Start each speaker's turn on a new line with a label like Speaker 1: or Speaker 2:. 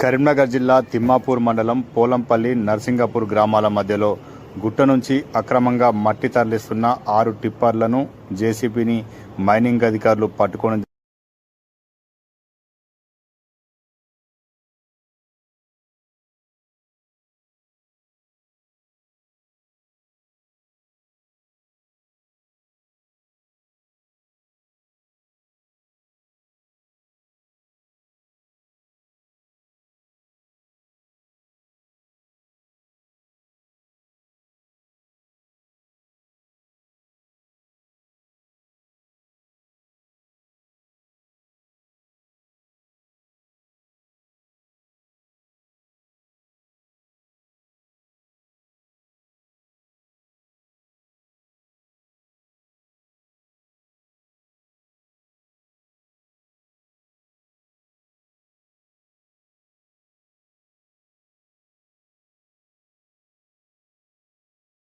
Speaker 1: కరీంనగర్ జిల్లా తిమ్మాపూర్ మండలం పోలంపల్లి నర్సింగపూర్ గ్రామాల మధ్యలో గుట్ట నుంచి అక్రమంగా మట్టి తరలిస్తున్న ఆరు టిప్పర్లను జేసీబీని మైనింగ్ అధికారులు పట్టుకుని